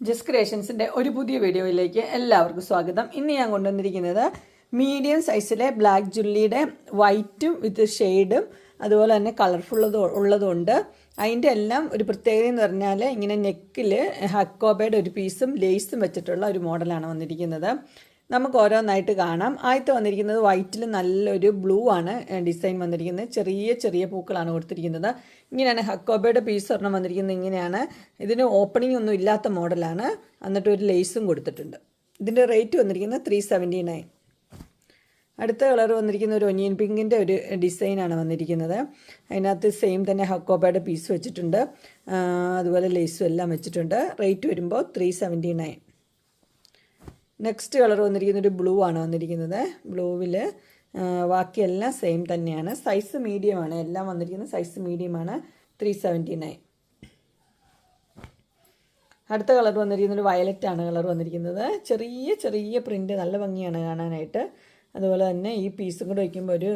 ജസ് ക്രിയേഷൻസിന്റെ ഒരു പുതിയ വീഡിയോയിലേക്ക് എല്ലാവർക്കും സ്വാഗതം. ഇന്ന് ഞാൻ കൊണ്ടുവന്നിരിക്കുന്നത് മീഡിയം സൈസിലെ ബ്ലാക്ക് ജുല്ലിയുടെ വൈറ്റും വിത്ത് ഷെയ്ഡും അതുപോലെ തന്നെ കളർഫുൾ ഉള്ളതുണ്ട്. അതിന്റെ എല്ലാം ഒരു പ്രത്യേകത എന്ന് പറഞ്ഞാൽ ഇങ്ങനെ നെക്കിൽ ഹക്കോബയുടെ ഒരു പീസും ലേസും വെച്ചിട്ടുള്ള ഒരു മോഡലാണ് വന്നിരിക്കുന്നത്. നമുക്ക് ഓരോന്നായിട്ട് കാണാം. ആദ്യത്തെ വന്നിരിക്കുന്നത് വൈറ്റിൽ നല്ലൊരു ബ്ലൂ ആണ് ഡിസൈൻ വന്നിരിക്കുന്നത്. ചെറിയ ചെറിയ പൂക്കളാണ് കൊടുത്തിരിക്കുന്നത്. ഇങ്ങനെയാണ് ഹക്കോബയുടെ പീസ് ഒരെണ്ണം വന്നിരിക്കുന്നത്. ഇങ്ങനെയാണ്. ഇതിന് ഓപ്പണിംഗ് ഒന്നും ഇല്ലാത്ത മോഡലാണ് എന്നിട്ട് ഒരു ലേസും കൊടുത്തിട്ടുണ്ട്. ഇതിന്റെ റേറ്റ് വന്നിരിക്കുന്നത് ത്രീ സെവന്റി നയൻ അടുത്ത കളർ വന്നിരിക്കുന്ന ഒരു ഒനിയൻ പിങ്കിന്റെ ഒരു ഡിസൈനാണ് വന്നിരിക്കുന്നത്. അതിനകത്ത് സെയിം തന്നെ ഹക്കോബയുടെ പീസ് വെച്ചിട്ടുണ്ട്. അതുപോലെ ലേസും എല്ലാം വെച്ചിട്ടുണ്ട്. റേറ്റ് വരുമ്പോൾ three seventy nine next colour വന്നിരിക്കുന്നത് ഒരു ബ്ലൂ ആണ് വന്നിരിക്കുന്നത്. ബ്ലൂവിൽ ബാക്കിയെല്ലാം സെയിം തന്നെയാണ്. സൈസ് മീഡിയമാണ് എല്ലാം വന്നിരിക്കുന്നത് സൈസ് മീഡിയമാണ് ത്രീ സെവന്റി നയൻ അടുത്ത കളർ വന്നിരിക്കുന്നത് വയലറ്റ് ആണ് കളർ വന്നിരിക്കുന്നത്. ചെറിയ ചെറിയ പ്രിന്റ് നല്ല ഭംഗിയാണ് കാണാനായിട്ട്. അതുപോലെ തന്നെ ഈ പീസും കൂടെ വയ്ക്കുമ്പോൾ ഒരു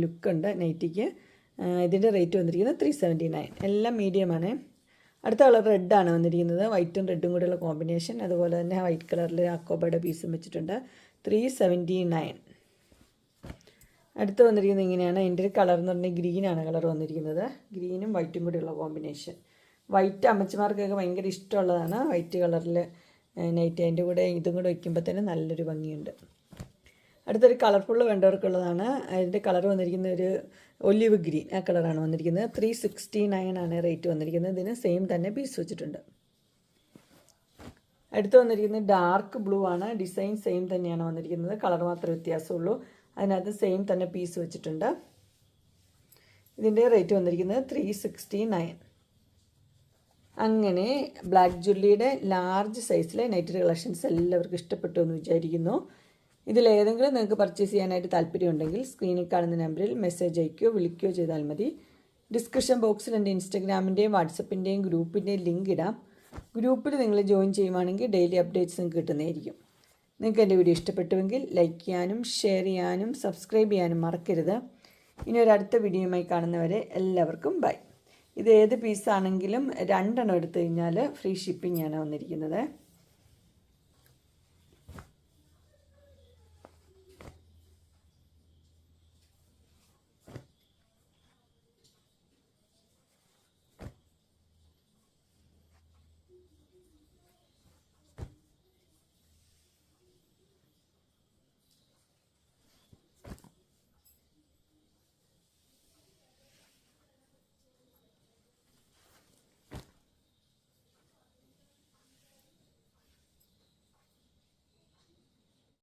ലുക്കുണ്ട് നൈറ്റിക്ക് ഇതിന്റെ റേറ്റ് വന്നിരിക്കുന്നത് ത്രീ സെവന്റി നയൻ എല്ലാം മീഡിയമാണ് അടുത്ത കളർ റെഡാണ് വന്നിരിക്കുന്നത്. വൈറ്റും റെഡും കൂടെയുള്ള കോമ്പിനേഷൻ അതുപോലെ തന്നെ വൈറ്റ് കളറിൽ അക്കോബയുടെ പീസും വെച്ചിട്ടുണ്ട്. ത്രീ സെവന്റി നയൻ അടുത്ത് വന്നിരിക്കുന്നത് ഇങ്ങനെയാണ്. എന്റെ ഒരു കളർ എന്ന് പറഞ്ഞാൽ ഗ്രീനാണ് കളർ വന്നിരിക്കുന്നത്. ഗ്രീനും വൈറ്റും കൂടെയുള്ള കോമ്പിനേഷൻ വൈറ്റ് അമ്മച്ചിമാർക്കൊക്കെ ഭയങ്കര ഇഷ്ടമുള്ളതാണ്. വൈറ്റ് കളറിൽ നൈറ്റ് അതിന്റെ കൂടെ ഇതും കൂടെ വയ്ക്കുമ്പോൾ തന്നെ നല്ലൊരു ഭംഗിയുണ്ട്. അടുത്തൊരു കളർഫുൾ വേണ്ടവർക്കുള്ളതാണ്. അതിന്റെ കളർ വന്നിരിക്കുന്ന ഒരു ഒലിവ് ഗ്രീൻ ആ കളറാണ് വന്നിരിക്കുന്നത്. ത്രീ സിക്സ്റ്റി നയൻ ആണ് റേറ്റ് വന്നിരിക്കുന്നത്. ഇതിന് സെയിം തന്നെ പീസ് വെച്ചിട്ടുണ്ട്. അടുത്ത് വന്നിരിക്കുന്നത് ഡാർക്ക് ബ്ലൂ ആണ്. ഡിസൈൻ സെയിം തന്നെയാണ് വന്നിരിക്കുന്നത്. കളർ മാത്രമേ വ്യത്യാസമുള്ളൂ. അതിനകത്ത് സെയിം തന്നെ പീസ് വെച്ചിട്ടുണ്ട്. ഇതിന്റെ റേറ്റ് വന്നിരിക്കുന്നത് ത്രീ സിക്സ്റ്റി നയൻ അങ്ങനെ ബ്ലാക്ക് ജുല്ലിയുടെ ലാർജ് സൈസിലെ നൈറ്റ് കളക്ഷൻസ് എല്ലാവർക്കും ഇഷ്ടപ്പെട്ടു എന്ന് വിചാരിക്കുന്നു. ഇതിലേതെങ്കിലും നിങ്ങൾക്ക് പർച്ചേസ് ചെയ്യാനായിട്ട് താല്പര്യമുണ്ടെങ്കിൽ സ്ക്രീനിൽ കാണുന്ന നമ്പറിൽ മെസ്സേജ് അയക്കുകയോ വിളിക്കുകയോ ചെയ്താൽ മതി. ഡിസ്ക്രിപ്ഷൻ ബോക്സിൽ എന്റെ ഇൻസ്റ്റഗ്രാമിന്റെയും വാട്സപ്പിന്റെയും ഗ്രൂപ്പിന്റെയും ലിങ്ക് ഇടാം. ഗ്രൂപ്പിൽ നിങ്ങൾ ജോയിൻ ചെയ്യുവാണെങ്കിൽ ഡെയിലി അപ്ഡേറ്റ്സ് നിങ്ങൾക്ക് കിട്ടുന്നതായിരിക്കും. നിങ്ങൾക്ക് എന്റെ വീഡിയോ ഇഷ്ടപ്പെട്ടുവെങ്കിൽ ലൈക്ക് ചെയ്യാനും ഷെയർ ചെയ്യാനും സബ്സ്ക്രൈബ് ചെയ്യാനും മറക്കരുത്. ഇനി ഒരു അടുത്ത വീഡിയോയുമായി കാണുന്നവരെ എല്ലാവർക്കും ബൈ ഇത് ഏത് പീസാണെങ്കിലും രണ്ടെണ്ണം എടുത്തു കഴിഞ്ഞാൽ ഫ്രീ ഷിപ്പിംഗ് ആണ് വന്നിരിക്കുന്നത്.